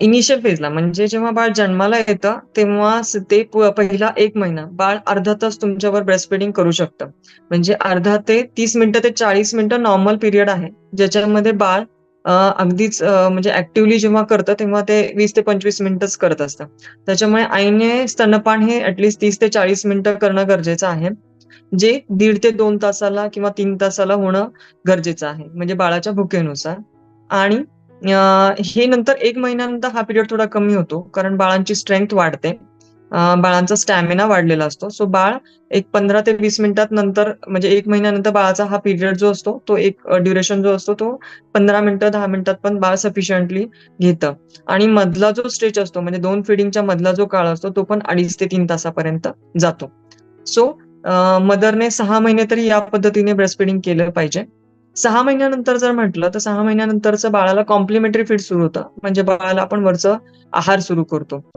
Initial फेजला म्हणजे जेव्हा बाळ जन्माला येतं तेव्हा ते पहिला एक महिना बाळ अर्धा तास तुमच्यावर ब्रेस्ट फिडिंग करू शकतं. म्हणजे अर्धा ते तीस मिनिटं ते चाळीस मिनिटं नॉर्मल पिरियड आहे ज्याच्यामध्ये बाळ अगदीच म्हणजे ऍक्टिव्हली जेव्हा करतं तेव्हा ते वीस ते पंचवीस मिनिटच करत असतं. त्याच्यामुळे आईने स्तनपान हे ऍटलीस्ट तीस ते चाळीस मिनिटं करणं गरजेचं आहे. जे दीड ते दोन तासाला किंवा तीन तासाला होणं गरजेचं आहे म्हणजे बाळाच्या भुकेनुसार. आणि हे नंतर एक महिन्यानंतर हा पिरियड थोडा कमी होतो कारण बाळांची स्ट्रेंथ वाढते. बाळांचा स्टॅमिना वाढलेला असतो. सो बाळ एक पंधरा ते वीस मिनिटात नंतर म्हणजे एक महिन्यानंतर बाळाचा हा पिरियड जो असतो तो एक ड्युरेशन जो असतो तो पंधरा मिनिटं दहा मिनिटात पण बाळ सफिशियंटली घेतं. आणि मधला जो स्ट्रेच असतो म्हणजे दोन फिडिंगच्या मधला जो काळ असतो तो पण अडीच ते तीन तासापर्यंत जातो. सो मदरने सहा महिने तरी या पद्धतीने ब्रेस्ट फिडिंग केलं पाहिजे. सहा महिन्यानंतर जर म्हटलं तर सहा महिन्यानंतरचं बाळाला कॉम्प्लिमेंटरी फीड सुरू होतं. म्हणजे बाळाला आपण वरचं आहार सुरू करतो.